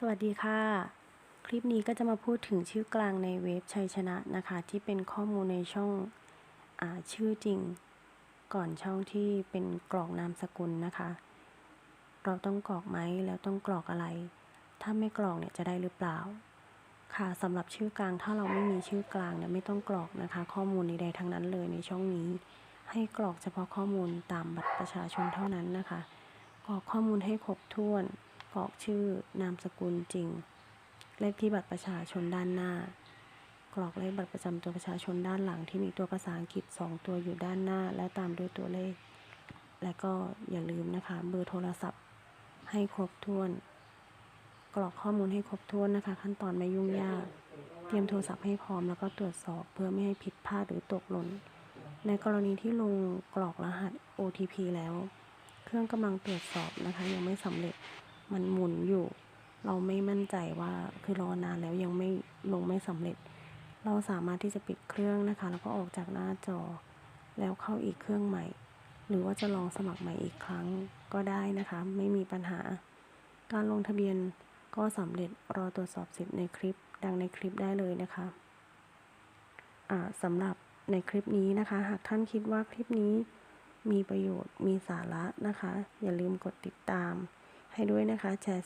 สวัสดีค่ะ คลิปนี้ก็จะมาพูดถึงชื่อกลางในเว็บชัยชนะนะคะ ที่เป็นข้อมูลในช่องอชื่อจริง ก่อนช่องที่เป็นกรอกนามสกุลนะคะ เราต้องกรอกไหมแล้วต้องกรอกอะไร ถ้าไม่กรอกเนี่ยจะได้หรือเปล่า ค่ะสำหรับชื่อกลางถ้าเราไม่มีชื่อกลางเนี่ยไม่ต้องกรอกนะคะ ข้อมูลใดๆทั้งนั้นเลยในช่องนี้ ให้กรอกเฉพาะข้อมูลตามบัตรประชาชนเท่านั้นนะคะกรอกข้อมูลให้ครบถ้วน อกชื่อนามสกุลจริง เลขที่บัตรประชาชนด้านหน้า กรอกเลขบัตรประจำตัวประชาชนด้านหลังที่มีตัวภาษาอังกฤษ 2 ตัวอยู่ด้านหน้า และตามด้วยตัวเลข และก็อย่าลืมนะคะเบอร์โทรศัพท์ให้ครบถ้วน กรอกข้อมูลให้ครบถ้วนนะคะ ขั้นตอนไม่ยุ่งยาก เตรียมโทรศัพท์ให้พร้อมแล้วก็ตรวจสอบเพื่อไม่ให้ผิดพลาดหรือตกหล่น ในกรณีที่ลงกรอกรหัส OTP แล้ว เครื่องกำลังตรวจสอบนะคะยังไม่สำเร็จ มันหมุนอยู่ เราไม่มั่นใจว่าคือรอนานแล้วยังไม่ลงไม่สำเร็จ เราสามารถที่จะปิดเครื่องนะคะ แล้วก็ออกจากหน้าจอ แล้วเข้าอีกเครื่องใหม่ หรือว่าจะลองสมัครใหม่อีกครั้งก็ได้นะคะ ไม่มีปัญหา การลงทะเบียนก็สำเร็จรอตรวจสอบสิทธิ์ในคลิป ดังในคลิปได้เลยนะคะสำหรับในคลิปนี้นะคะ หากท่านคิดว่าคลิปนี้มีประโยชน์มีสาระนะคะ อย่าลืมกดติดตาม ให้ด้วยนะคะแชร์